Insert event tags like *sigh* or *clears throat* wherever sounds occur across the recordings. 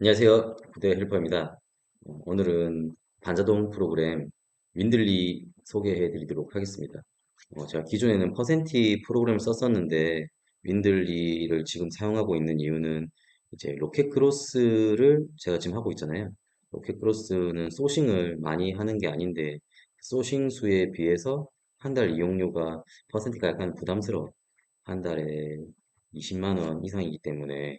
안녕하세요. 구대 헬퍼입니다. 어, 오늘은 반자동 프로그램 윈들리 소개해 드리도록 하겠습니다. 어, 제가 기존에는 퍼센티 프로그램을 썼었는데 윈들리를 지금 사용하고 있는 이유는 이제 로켓 크로스를 제가 지금 하고 있잖아요. 로켓 크로스는 소싱을 많이 하는 게 아닌데 소싱 수에 비해서 한 달 이용료가 퍼센티가 약간 부담스러워. 한 달에 20만 원 이상이기 때문에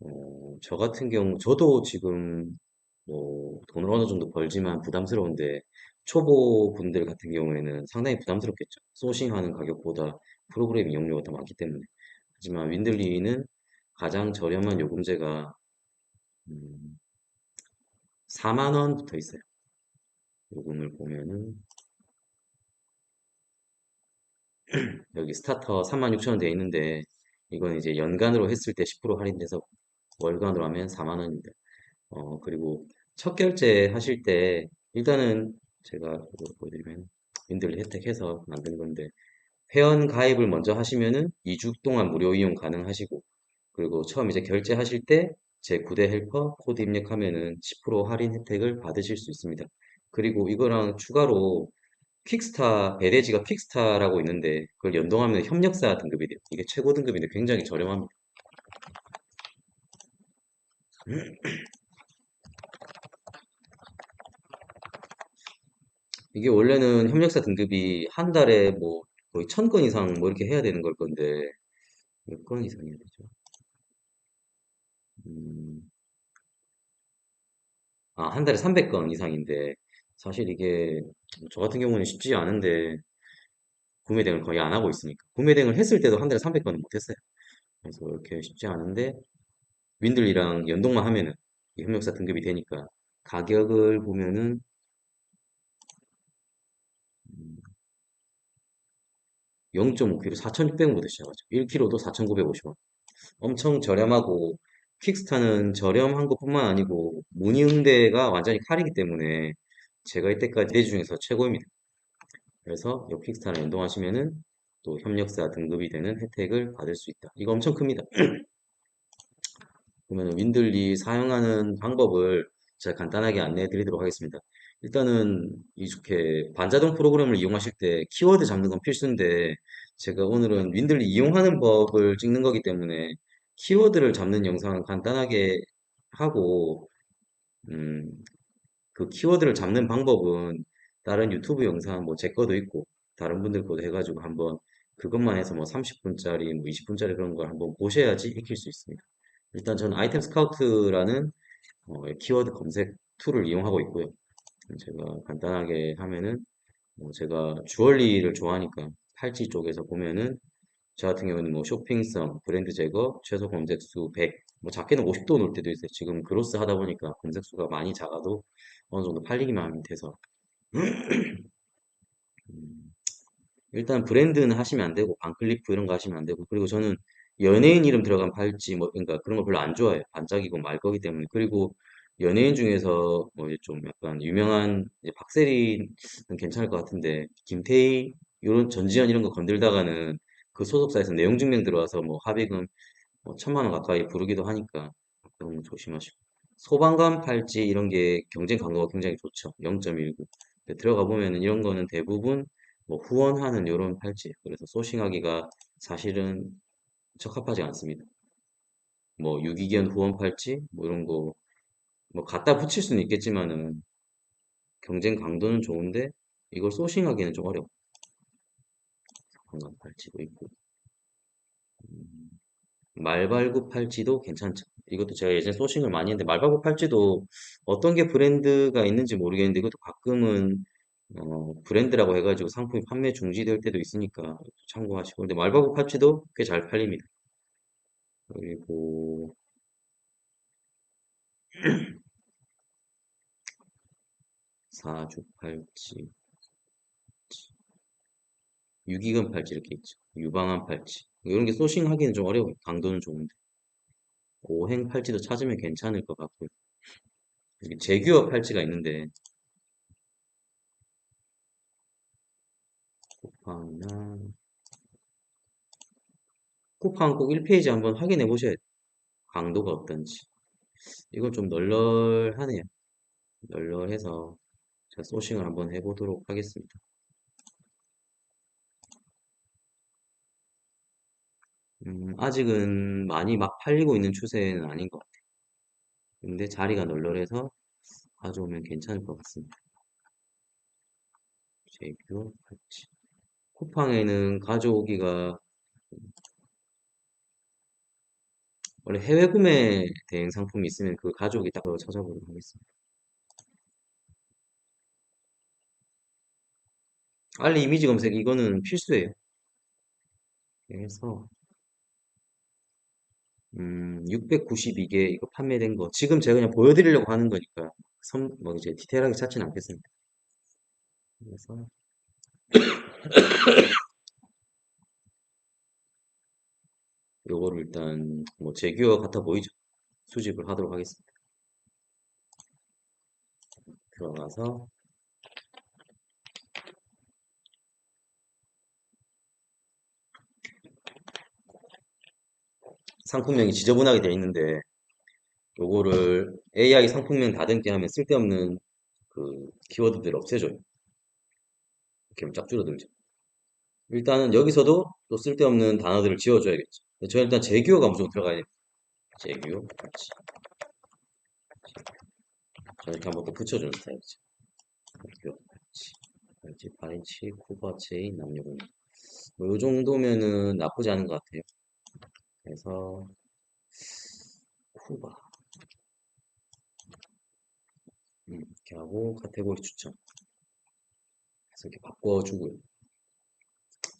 어, 저 같은 경우, 저도 지금 뭐 돈을 어느 정도 벌지만 부담스러운데 초보 분들 같은 경우에는 상당히 부담스럽겠죠. 소싱하는 가격보다 프로그램 이용료가 더 많기 때문에. 하지만 윈들리는 가장 저렴한 요금제가 음, 4만 원부터 있어요. 요금을 보면은 *clears throat* 여기 스타터 3만 6천 원돼 있는데 이건 이제 연간으로 했을 때 10% 할인돼서 월간으로 하면 4만 원입니다. 어, 그리고 첫 결제 하실 때 일단은 제가 보여드리면 윈들리 혜택해서 만든 건데 회원 가입을 먼저 하시면은 2주 동안 무료 이용 가능하시고 그리고 처음 이제 결제하실 때제 구대 헬퍼 코드 입력하면은 10% 할인 혜택을 받으실 수 있습니다. 그리고 이거랑 추가로 퀵스타 배대지가 퀵스타라고 있는데 그걸 연동하면 협력사 등급이 돼요. 이게 최고 등급인데 굉장히 저렴합니다. 이게 원래는 협력사 등급이 한 달에 뭐 거의 천 건 이상 뭐 이렇게 해야 되는 걸 건데 몇 건 이상 해야 되죠? 음, 아, 한 달에 300건 이상인데 사실 이게 저 같은 경우는 쉽지 않은데 구매 대행을 거의 안 하고 있으니까 구매 대행을 했을 때도 한 달에 300건은 못했어요. 그래서 이렇게 쉽지 않은데 윈들이랑 연동만 하면은 이 협력사 등급이 되니까 가격을 보면은 0.5kg 4,600원부터 시작하죠. 1kg도 4,950원. 엄청 저렴하고 퀵스타는 저렴한 것뿐만 아니고 문의응대가 완전히 칼이기 때문에 제가 이때까지 대주 중에서 최고입니다. 그래서 이 퀵스타를 연동하시면은 또 협력사 등급이 되는 혜택을 받을 수 있다. 이거 엄청 큽니다. *clears throat* 그러면 윈들리 사용하는 방법을 제가 간단하게 안내해 드리도록 하겠습니다. 일단은 이렇게 반자동 프로그램을 이용하실 때 키워드 잡는 건 필수인데 제가 오늘은 윈들리 이용하는 법을 찍는 거기 때문에 키워드를 잡는 영상은 간단하게 하고 음, 그 키워드를 잡는 방법은 다른 유튜브 영상 뭐 제 거도 있고 다른 분들 거도 해가지고 한번 그것만 해서 뭐 30분짜리 뭐 20분짜리 그런 걸 한번 보셔야지 익힐 수 있습니다. 일단 저는 아이템 스카우트라는 어, 키워드 검색 툴을 이용하고 있고요. 제가 간단하게 하면은 뭐 제가 주얼리를 좋아하니까 팔찌 쪽에서 보면은 저 같은 경우는 뭐 쇼핑성, 브랜드 제거, 최소 검색수 100, 뭐 작게는 50도 놓을 때도 있어요. 지금 그로스 하다 보니까 검색수가 많이 작아도 어느 정도 팔리기만 돼서 *clears throat* 음, 일단 브랜드는 하시면 안 되고 반클리프 이런 거 하시면 안 되고 그리고 저는 연예인 이름 들어간 팔찌 뭐 그러니까 그런 거 별로 안 좋아해요. 반짝이고 말 거기 때문에. 그리고 연예인 중에서 뭐 이제 좀 약간 유명한 이제 박세리는 괜찮을 것 같은데 김태희? 이런 전지현 이런 거 건들다가는 그 소속사에서 내용 증명 들어와서 뭐 합의금 뭐 천만 원 가까이 부르기도 하니까 그런 거 조심하시고. 소방관 팔찌 이런 게 경쟁 강도가 굉장히 좋죠. 0.19 들어가 보면은 이런 거는 대부분 뭐 후원하는 이런 팔찌 그래서 소싱하기가 사실은 적합하지 않습니다. 뭐 유기견 후원 팔찌 뭐 이런 거 뭐 갖다 붙일 수는 있겠지만은 경쟁 강도는 좋은데 이걸 소싱하기는 좀 어려워. 한강 팔찌도 있고 음, 말발굽 팔찌도 괜찮죠. 이것도 제가 예전에 소싱을 많이 했는데 말발굽 팔찌도 어떤 게 브랜드가 있는지 모르겠는데 이것도 가끔은 어, 브랜드라고 해가지고 상품이 판매 중지될 때도 있으니까 참고하시고 근데 말발굽 팔찌도 꽤 잘 팔립니다. 그리고 *clears throat* 사주 팔찌, 유기견 팔찌 이렇게 있죠. 유방암 팔찌. 이런 게 소싱 하기는 좀 어려워요. 강도는 좋은데. 오행 팔찌도 찾으면 괜찮을 것 같고요. 제규어 팔찌가 있는데 쿠팡이나 쿠팡 꼭 1페이지 한번 확인해 보셔야 돼요. 강도가 어떤지. 이건 좀 널널하네요. 널널해서 제가 소싱을 한번 해보도록 하겠습니다. 음, 아직은 많이 막 팔리고 있는 추세는 아닌 것 같아요. 근데 자리가 널널해서 가져오면 괜찮을 것 같습니다. 제규 같이. 쿠팡에는 가져오기가 원래 해외 구매 대행 상품이 있으면 그 가져오기 딱 찾아보도록 하겠습니다. 알리 이미지 검색 이거는 필수예요. 그래서 음, 692개 이거 판매된 거 지금 제가 그냥 보여드리려고 하는 거니까 선, 뭐 이제 디테일하게 찾지는 않겠습니다. 그래서 *coughs* 요거를 일단 뭐 제규어 같아 보이죠? 수집을 하도록 하겠습니다. 들어가서 상품명이 지저분하게 되어 있는데 요거를 AI 상품명 다듬기 하면 쓸데없는 그 키워드들 없애줘요. 이렇게 쫙 줄어들죠. 일단은 여기서도 또 쓸데없는 단어들을 지워줘야겠죠. 저 일단 제규어가 무조건 들어가야 돼요. 같이. 저 이렇게 한번 또 붙여주는 스타일이죠. 같이. 알지? 바인치, 쿠바, 제인, 남녀공. 뭐요 정도면은 나쁘지 않은 것 같아요. 그래서 쿠바. 음, 이렇게 하고 카테고리 추천. 이렇게 바꿔주고요.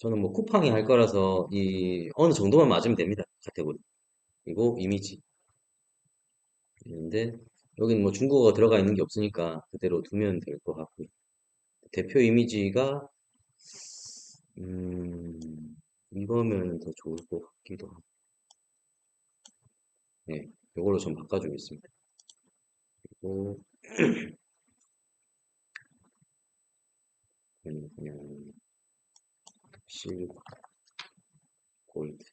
저는 뭐 쿠팡이 할 거라서 이 어느 정도만 맞으면 됩니다. 카테고리. 그리고 이미지. 있는데 여기는 뭐 중국어가 들어가 있는 게 없으니까 그대로 두면 될 것 같고요. 대표 이미지가 음 이거면 더 좋을 것 같기도 하고. 네, 이걸로 좀 바꿔주겠습니다. 그리고 *clears throat* 그냥, 실버 골드.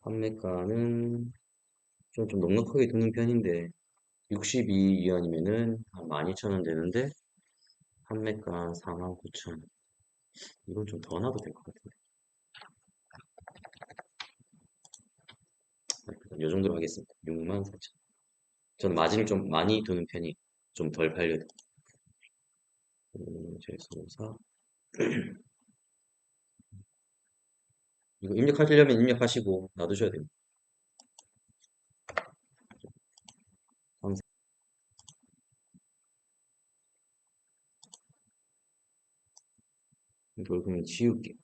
판매가는 좀, 좀 넉넉하게 두는 편인데 62위안이면은 한 12,000원 되는데 판매가 49,000원. 이건 좀더 놔도 될 것 같은데. 이 정도로 하겠습니다. 64,000원. 저는 마진을 좀 많이 두는 편이 좀 덜 팔려도 음, 제소사 *clears throat* 이거 입력하시려면 입력하시고 놔두셔야 됩니다. 감사. 이걸 그러면 지울게.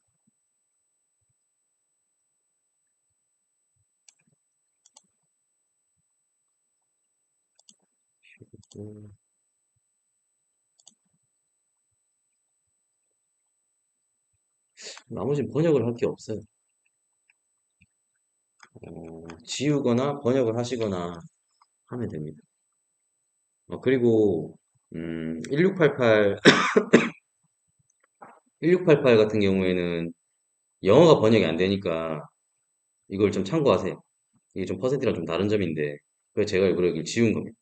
지우고. 나머지는 번역을 할 게 없어요. 어, 지우거나 번역을 하시거나 하면 됩니다. 어, 그리고 음, 1688 1688 *coughs* 같은 경우에는 영어가 번역이 안 되니까 이걸 좀 참고하세요. 이게 좀 퍼센트랑 좀 다른 점인데 그래서 제가 이걸 지운 겁니다.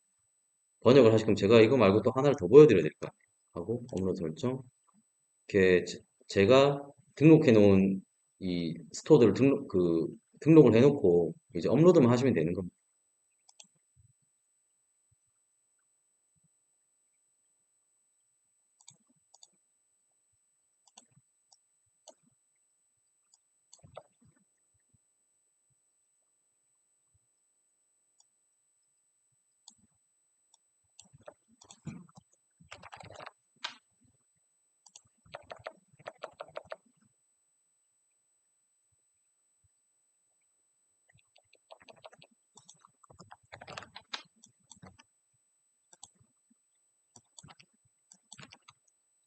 번역을 하실 거면 제가 이거 말고 또 하나를 더 보여드려야 될것 같아요. 하고 업로드 설정 이렇게 제- 제가 등록해 놓은 이 스토어들을 등록 그 등록을 해 놓고 이제 업로드만 하시면 되는 겁니다.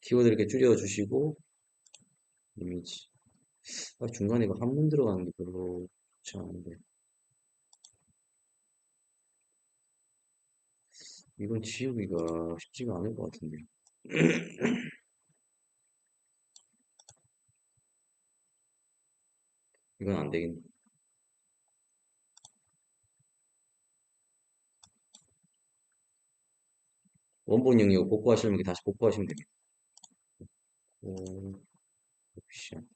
키워드 이렇게 줄여주시고 이미지. 아, 중간에 이거 한문 들어가는 게 별로 좋지 않은데. 이건 지우기가 쉽지가 않을 것 같은데. *clears throat* 이건 안 되겠네. 원본 영역 복구하시려면 다시 복구하시면 됩니다. 오, 옵션.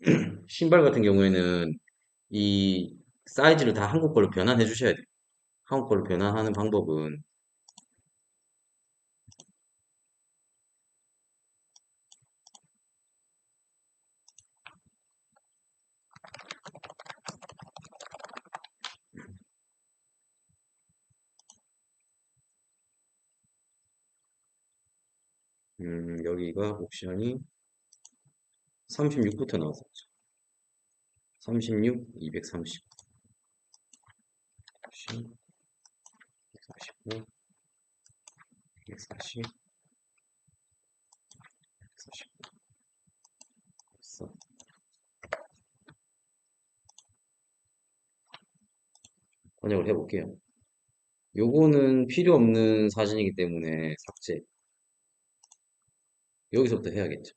*clears throat* 신발 같은 경우에는 이 사이즈를 다 한국 걸로 변환해 주셔야 돼요. 한국 걸로 변환하는 방법은 음, 여기가 옵션이 36부터 나왔었죠. 36, 230. 옵션 145, 240, 149. 됐어. 번역을 해볼게요. 요거는 필요 없는 사진이기 때문에 삭제. 여기서부터 해야겠죠.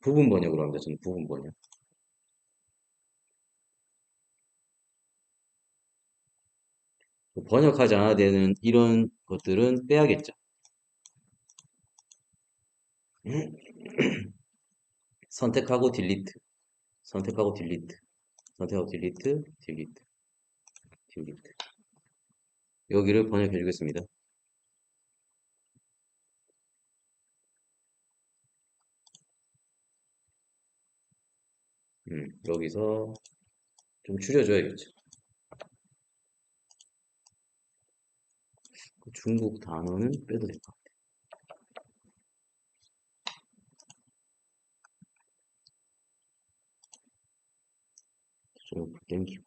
부분 번역으로 합니다. 저는 부분 번역. 번역하지 않아야 되는 이런 것들은 빼야겠죠. *clears throat* 선택하고 딜리트. 선택하고 딜리트. 선택하고 딜리트. 딜리트. 딜리트. 여기를 번역해 주겠습니다. 음, 여기서 좀 줄여줘야겠죠. 그 중국 단어는 빼도 될 것 같아요. 좀 땡기고.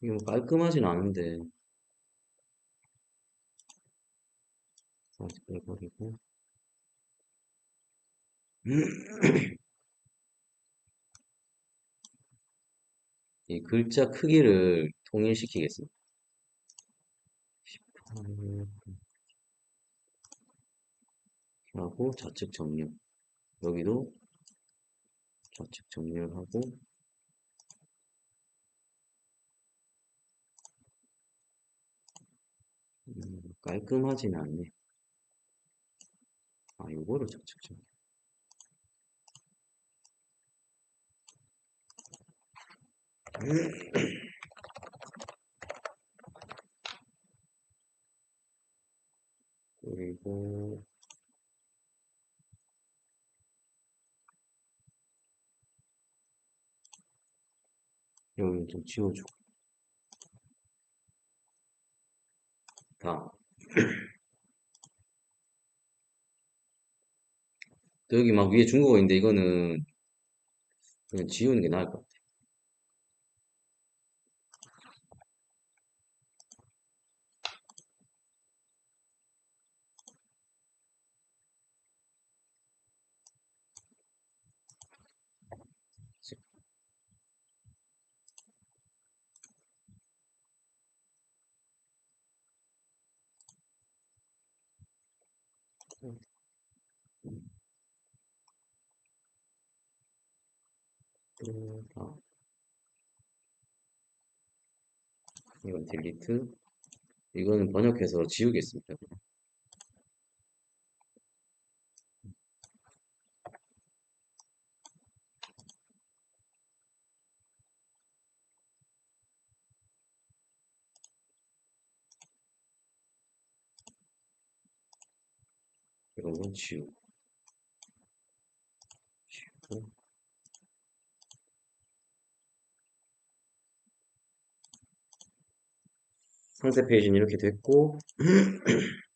이게 뭐 깔끔하진 않은데. 다시 빼버리고. 이 글자 크기를 통일시키겠습니다. 18 하고 좌측 정렬 여기도 좌측 정렬하고 음, 깔끔하진 않네. 아, 요거를 정렬. 그리고 여기 좀 지워주고 다음 또 여기 막 위에 중국어 있는데 이거는 그냥 지우는 게 나을 것 같아. 또 다음 이건 딜리트. 이거는 번역해서 지우겠습니다. 이런 건 지우고 지우고 상세 페이지는 이렇게 됐고 *clears throat*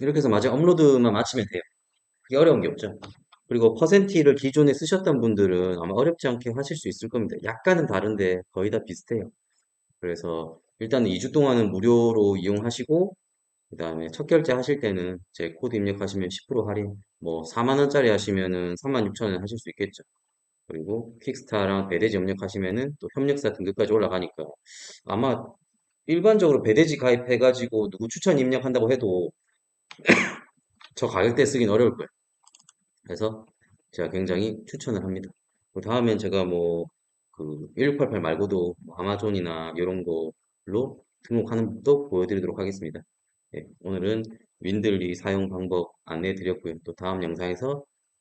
이렇게 해서 마지막 업로드만 마치면 돼요. 그게 어려운 게 없죠. 그리고 퍼센티를 기존에 쓰셨던 분들은 아마 어렵지 않게 하실 수 있을 겁니다. 약간은 다른데 거의 다 비슷해요. 그래서 일단 2주 동안은 무료로 이용하시고 그 다음에 첫 결제 하실 때는 제 코드 입력하시면 10% 할인 뭐 4만원짜리 하시면은 36,000원 하실 수 있겠죠. 그리고 킥스타랑 배대지 협력하시면은 또 협력사 등급까지 올라가니까 아마 일반적으로 배대지 가입해가지고 누구 추천 입력한다고 해도 *clears throat* 저 가격대 쓰긴 어려울 거예요. 그래서 제가 굉장히 추천을 합니다. 그 다음엔 제가 뭐 그 1688 말고도 뭐 아마존이나 이런 걸로 등록하는 법도 보여드리도록 하겠습니다. 예, 오늘은 윈들리 사용 방법 안내해 드렸고요. 또 다음 영상에서